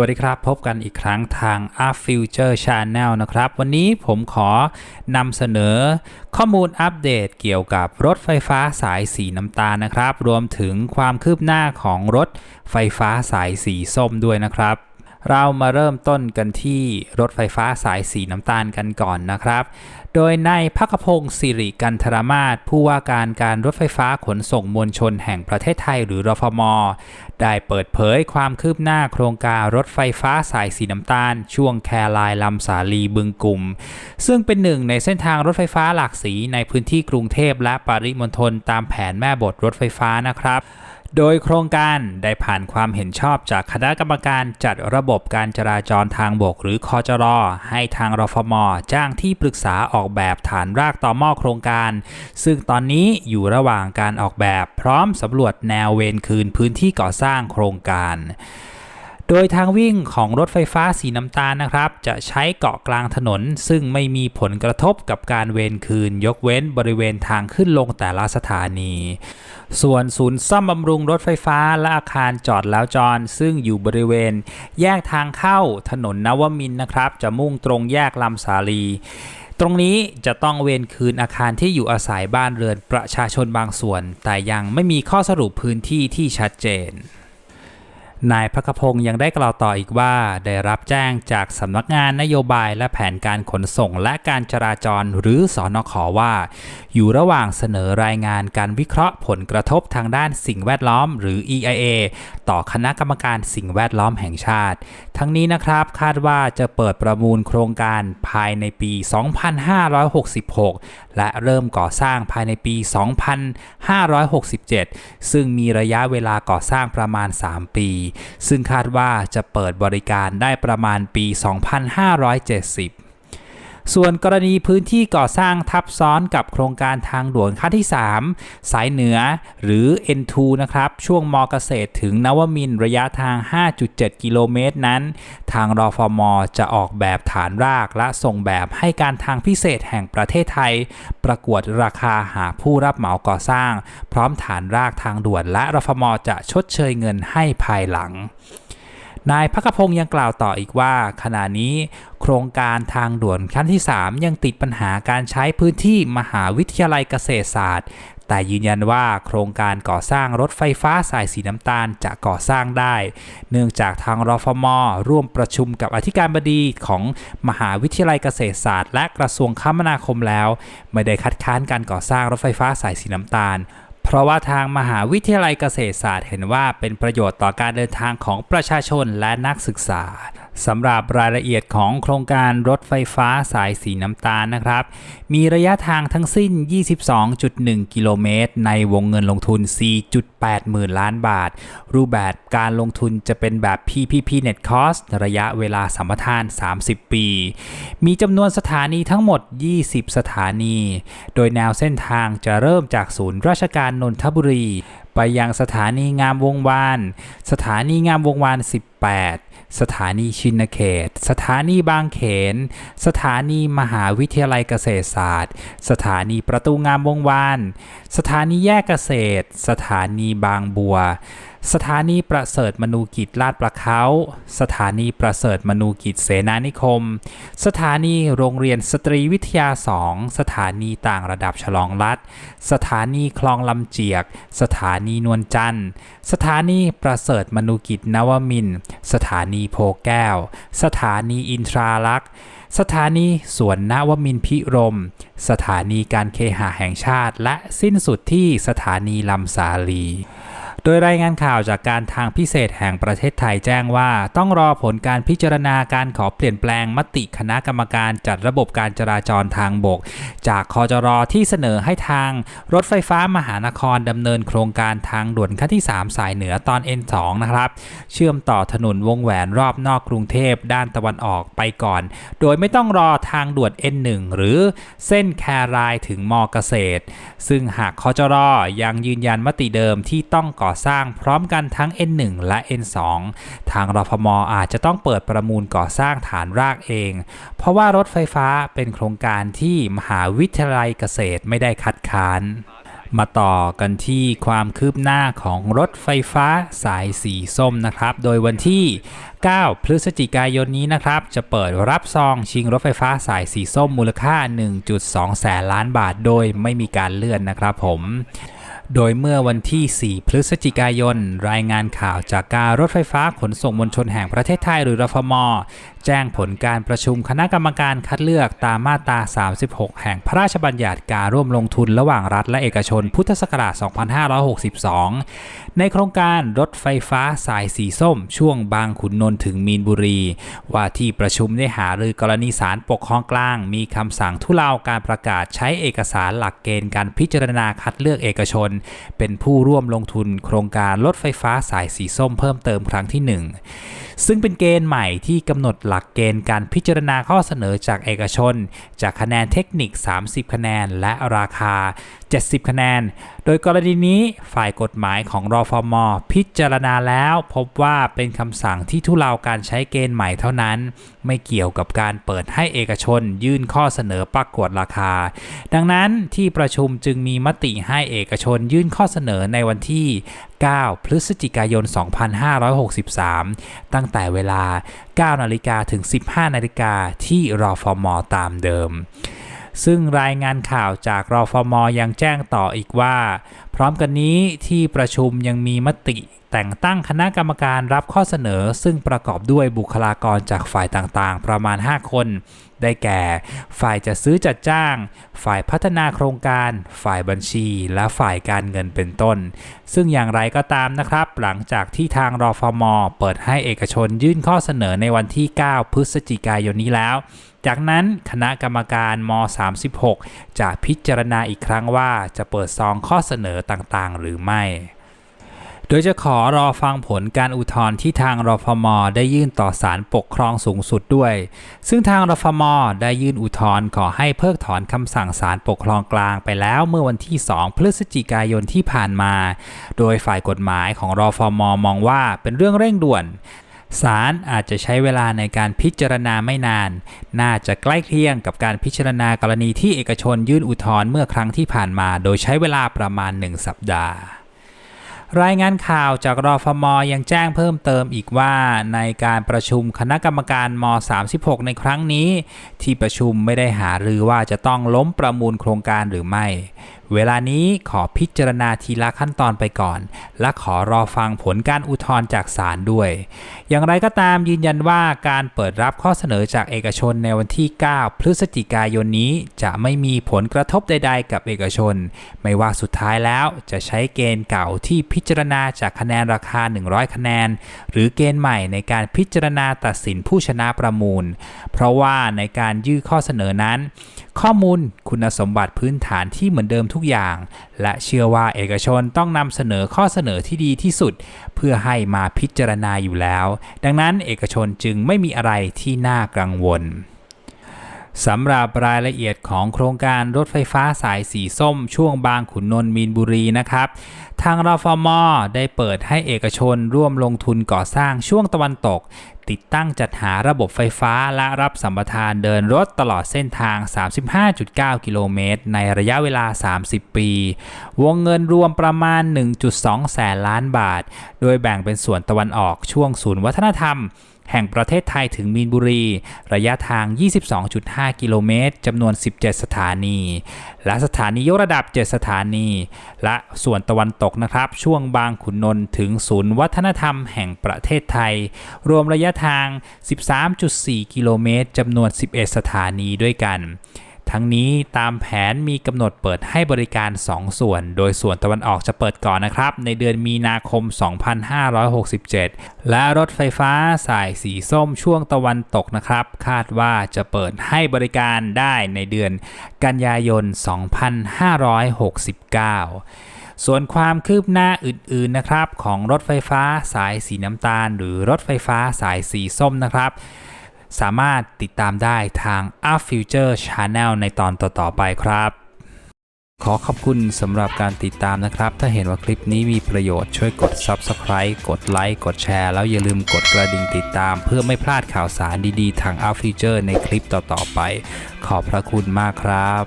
วัสดีครับ พบกันอีกครั้งทาง Art Future Channel นะครับ วันนี้ผมขอนำเสนอข้อมูลอัปเดตเกี่ยวกับรถไฟฟ้าสายสีน้ำตาลนะครับ รวมถึงความคืบหน้าของรถไฟฟ้าสายสีส้มด้วยนะครับ เรามาเริ่มต้นกันที่รถไฟฟ้าสายสีน้ำตาลกันก่อนนะครับ โดยนายพักพงศ์สิริกันทรมาศผู้ว่าการการรถไฟฟ้าขนส่งมวลชนแห่งประเทศไทยหรือรฟม ได้เปิดเผยความคืบหน้าโครงการรถไฟฟ้าสายสีน้ำตาล ช่วงแครายลำสาลีบึงกลุ่ม ซึ่งเป็นหนึ่งในเส้นทางรถไฟฟ้าหลากสีในพื้นที่กรุงเทพและปริมณฑลตามแผนแม่บทรถไฟฟ้านะครับ โดยโครงการได้ผ่านความเห็นชอบจากคณะกรรมการจัดระบบการจราจรทางบกหรือคอจรอให้ทางรฟม จ้างที่ปรึกษาออกแบบฐานรากต่อหม้อโครงการ ซึ่งตอนนี้อยู่ระหว่างการออกแบบพร้อมสำรวจแนวเวรคืนพื้นที่ก่อสร้างโครงการ โดยทางวิ่งของรถไฟฟ้าสีน้ำตาลนะครับ จะใช้เกาะกลางถนน ซึ่งไม่มีผลกระทบกับการเวรคืน ยกเว้นบริเวณทางขึ้นลงแต่ละสถานี ส่วนศูนย์ซ่อมบำรุงรถไฟฟ้าและอาคารจอดแล้วจอดซึ่งอยู่บริเวณ แยกทางเข้าถนนนวมินนะครับ จะมุ่งตรงแยกลำสาลีตรงนี้จะต้องเวนคืนอาคารที่อยู่อาศัยบ้านเรือนประชาชนบางส่วน แต่ยังไม่มีข้อสรุปพื้นที่ที่ชัดเจน นายพักพงศ์ยังได้กล่าวต่ออีกว่า ได้รับแจ้งจากสำนักงานนโยบายและแผนการขนส่งและการจราจรหรือสอนขว่า อยู่ระหว่างเสนอรายงานการวิเคราะห์ผลกระทบทางด้านสิ่งแวดล้อมหรือ EIA ต่อคณะกรรมการสิ่งแวดล้อมแห่งชาติ ทั้งนี้นะครับคาดว่าจะเปิดประมูลโครงการภายในปี 2566 และเริ่มก่อสร้างภายในปี 2567 ซึ่งมีระยะเวลาก่อสร้างประมาณ 3 ปีซึ่งคาดว่าจะเปิดบริการได้ประมาณปี 2570 ส่วนกรณีพื้นที่ก่อสร้างทับซ้อนกับโครงการทางด่วนขั้นที่ 3 สายเหนือหรือ N2 นะครับ ช่วงมอเกษตรถึงนวมินทร์ระยะทาง 5.7 กิโลเมตรนั้น ทางรอฟม จะออกแบบฐานรากและส่งแบบให้การทางพิเศษแห่งประเทศไทย ประกวดราคาหาผู้รับเหมาก่อสร้าง พร้อมฐานรากทางด่วนและรฟม จะชดเชยเงินให้ภายหลัง นายพักพงศ์ยังกล่าวต่ออีกว่า ขณะนี้โครงการทางด่วนขั้นที่ 3 ยังติดปัญหาการใช้พื้นที่มหาวิทยาลัยเกษตรศาสตร์ แต่ยืนยันว่าโครงการก่อสร้างรถไฟฟ้าสายสีน้ำตาลจะก่อสร้างได้ เนื่องจากทางรฟม ร่วมประชุมกับอธิการบดีของมหาวิทยาลัยเกษตรศาสตร์ และกระทรวงคมนาคมแล้ว ไม่ได้คัดค้านการก่อสร้างรถไฟฟ้าสายสีน้ำตาล เพราะว่าทางมหาวิทยาลัยเกษตรศาสตร์เห็นว่าเป็นประโยชน์ต่อการเดินทางของประชาชนและนักศึกษา สำหรับรายละเอียดของโครงการรถไฟฟ้าสายสีน้ำตาลนะครับ มีระยะทางทั้งสิ้น 22.1 กิโลเมตร ในวงเงินลงทุน 4.8 หมื่นล้านบาท รูปแบบการลงทุนจะเป็นแบบ PPP Net Cost ระยะเวลาสัมปทาน 30 ปี มีจำนวนสถานีทั้งหมด 20 สถานี โดยแนวเส้นทางจะเริ่มจากศูนย์ราชการนนทบุรี ไปยังสถานีงามวงวาน สถานีงามวงวาน 18 สถานีชินเขต สถานีบางเขน สถานีมหาวิทยาลัยเกษตรศาสตร์ สถานีประตูงามวงวาน สถานีแยกเกษตร สถานีบางบัว สถานีประเสริฐมนูกิจลาดประเขาสถานีประเสริฐมนูกิจเสนานิคม สถานีโรงเรียนสตรีวิทยา2สถานีต่างระดับฉลองรัฐ สถานีคลองลำเจียก สถานีนวลจันทร์ สถานีประเสริฐมนูกิจนวมินทร์สถานีโพแก้ว สถานีอินทราลักษ์สถานีสวนนวมินทร์พิรม สถานีการเคหะแห่งชาติ และสิ้นสุดที่สถานีลำสาลี ดยรายงานข่าวจากการทางพิเศษแห่งประเทศไทยแจ้งว่า ต้องรอผลการพิจารณาการขอเปลี่ยนแปลงมติคณะกรรมการจัดระบบการจราจรทางบก จากคอจรที่เสนอให้ทางรถไฟฟ้ามหานครดำเนินโครงการทางด่วนขั้นที่ 3 สายเหนือตอน N2 นะครับ เชื่อมต่อถนนวงแหวนรอบนอกกรุงเทพด้านตะวันออกไปก่อน โดยไม่ต้องรอทางด่วน N1 หรือเส้นแครายถึงมอเกษตร ซึ่งหากคอจรยังยืนยันมติเดิมที่ต้องก่อสร้างพร้อมกันทั้ง N1 และ N2 ทางรฟมอาจจะต้องเปิดประมูลก่อสร้างฐานรากเอง เพราะว่ารถไฟฟ้าเป็นโครงการที่มหาวิทยาลัยเกษตรไม่ได้คัดค้านมาต่อกันที่ความคืบหน้าของรถไฟฟ้าสายสีส้มนะครับ โดยวันที่ 9 พฤศจิกายนนี้นะครับ จะเปิดรับซองชิงรถไฟฟ้าสายสีส้มมูลค่า 1.2 แสนล้านบาท โดยไม่มีการเลื่อนนะครับผม โดยเมื่อวันที่ 4 พฤศจิกายน รายงานข่าวจากการรถไฟฟ้าขนส่งมวลชนแห่งประเทศไทยหรือรฟม แจ้งผลการประชุมคณะกรรมการคัดเลือกตามมาตรา 36 แห่งพระราชบัญญัติการร่วมลงทุนระหว่างรัฐและเอกชนพุทธศักราช 2562 ในโครงการรถไฟฟ้าสายสีส้ม ช่วงบางขุนนนท์ถึงมีนบุรี ว่าที่ประชุมได้หารือกรณีศาลปกครองกลาง มีคำสั่งทุเลาการประกาศใช้เอกสารหลักเกณฑ์การพิจารณาคัดเลือกเอกชน เป็นผู้ร่วมลงทุนโครงการรถไฟฟ้าสายสีส้มเพิ่มเติมครั้งที่หนึ่งซึ่งเป็นเกณฑ์ใหม่ที่กำหนดหลักักเกณฑ์การพิจารณาข้อเสนอจากเอกชน จากคะแนนเทคนิค 30 คะแนน และราคา 70 คะแนน โดยกรณีนี้ฝ่ายกฎหมายของรอฟอมอพิจารณาแล้วพบว่าเป็นคำสั่งที่ทุเลาการใช้เกณฑ์ใหม่เท่านั้น ไม่เกี่ยวกับการเปิดให้เอกชนยื่นข้อเสนอประกวดราคา ดังนั้นที่ประชุมจึงมีมติให้เอกชนยื่นข้อเสนอในวันที่ 9 พฤศจิกายน 2563 ตั้งแต่เวลา 9 นาฬิกาถึง 15 นาฬิกาที่รอฟอมอตามเดิม ซึ่งรายงานข่าวจากรอฟมยังแจ้งต่ออีกว่า พร้อมกันนี้ที่ประชุมยังมีมติแต่งตั้งคณะกรรมการรับข้อเสนอ ซึ่งประกอบด้วยบุคลากรจากฝ่ายต่างๆ ประมาณ 5 คน ได้แก่ ฝ่ายจัดซื้อจัดจ้าง ฝ่ายพัฒนาโครงการ ฝ่ายบัญชี และฝ่ายการเงินเป็นต้น ซึ่งอย่างไรก็ตามนะครับ หลังจากที่ทางรอฟมเปิดให้เอกชนยื่นข้อเสนอในวันที่ 9 พฤศจิกายนนี้แล้วจากนั้นคณะกรรมการม 36 จะพิจารณาอีกครั้งว่าจะเปิดซองข้อเสนอต่างๆ หรือไม่ โดยจะขอรอฟังผลการอุทธรณ์ที่ทางรฟมได้ยื่นต่อศาลปกครองสูงสุดด้วย ซึ่งทางรฟมได้ยื่นอุทธรณ์ขอให้เพิกถอนคำสั่งศาลปกครองกลางไปแล้วเมื่อวันที่ 2 พฤศจิกายนที่ผ่านมา โดยฝ่ายกฎหมายของรฟมมองว่าเป็นเรื่องเร่งด่วน ศาลอาจจะใช้เวลาในการพิจารณาไม่นาน น่าจะใกล้เคียงกับการพิจารณากรณีที่เอกชนยื่นอุทธรณ์เมื่อครั้งที่ผ่านมา โดยใช้เวลาประมาณ 1 สัปดาห์รายงานข่าวจากรอฟมยังแจ้งเพิ่มเติมอีกว่า ในการประชุมคณะกรรมการม 36 ในครั้งนี้ ที่ประชุมไม่ได้หารือว่าจะต้องล้มประมูลโครงการหรือไม่ เวลานี้ขอพิจารณาทีละขั้นตอนไปก่อน และขอรอฟังผลการอุทธรณ์จากศาลด้วย อย่างไรก็ตามยืนยันว่าการเปิดรับข้อเสนอจากเอกชนในวันที่ 9 พฤศจิกายนนี้จะไม่มีผลกระทบใด ๆ กับเอกชน ไม่ว่าสุดท้ายแล้วจะใช้เกณฑ์เก่าที่พิจารณาจากคะแนนราคา 100 คะแนน หรือเกณฑ์ใหม่ในการพิจารณาตัดสินผู้ชนะประมูล เพราะว่าในการยื่นข้อเสนอนั้น ข้อมูลคุณสมบัติพื้นฐานที่เหมือนเดิมทุกอย่าง และเชื่อว่าเอกชนต้องนำเสนอข้อเสนอที่ดีที่สุด เพื่อให้มาพิจารณาอยู่แล้ว ดังนั้นเอกชนจึงไม่มีอะไรที่น่ากังวลสำหรับรายละเอียดของโครงการรถไฟฟ้าสายสีส้มช่วงบางขุนนนท์มีนบุรีนะครับ ทางรฟมได้เปิดให้เอกชนร่วมลงทุนก่อสร้างช่วงตะวันตก ติดตั้งจัดหาระบบไฟฟ้าและรับสัมปทานเดินรถตลอดเส้นทาง 35.9 กิโลเมตร ในระยะเวลา 30 ปี วงเงินรวมประมาณ 1.2 แสนล้านบาท โดยแบ่งเป็นส่วนตะวันออกช่วงศูนย์วัฒนธรรม แห่งประเทศไทยถึงมีนบุรี ระยะทาง 22.5 กิโลเมตรจำนวน 17 สถานี และสถานียกระดับ 7 สถานี และส่วนตะวันตกนะครับ ช่วงบางขุนนนท์ถึงศูนย์วัฒนธรรมแห่งประเทศไทย รวมระยะทาง 13.4 กิโลเมตรจำนวน 11 สถานีด้วยกัน ทั้งนี้ตามแผนมีกำหนดเปิดให้บริการ 2 ส่วน โดยส่วนตะวันออกจะเปิดก่อนนะครับ ในเดือนมีนาคม 2567 และรถไฟฟ้าสายสีส้มช่วงตะวันตกนะครับ คาดว่าจะเปิดให้บริการได้ในเดือนกันยายน 2569ส่วนความคืบหน้าอื่นๆนะครับ ของรถไฟฟ้าสายสีน้ำตาล หรือรถไฟฟ้าสายสีส้มนะครับ สามารถติดตามได้ทาง Up Future Channel ในตอนต่อๆไปครับ ขอขอบคุณสำหรับการติดตามนะครับ ถ้าเห็นว่าคลิปนี้มีประโยชน์ช่วยกด Subscribe กดไลค์กดแชร์แล้วอย่าลืมกดกระดิ่งติดตาม เพื่อไม่พลาดข่าวสารดีๆ ทาง Up Future ในคลิปต่อๆไป ขอบพระคุณมากครับ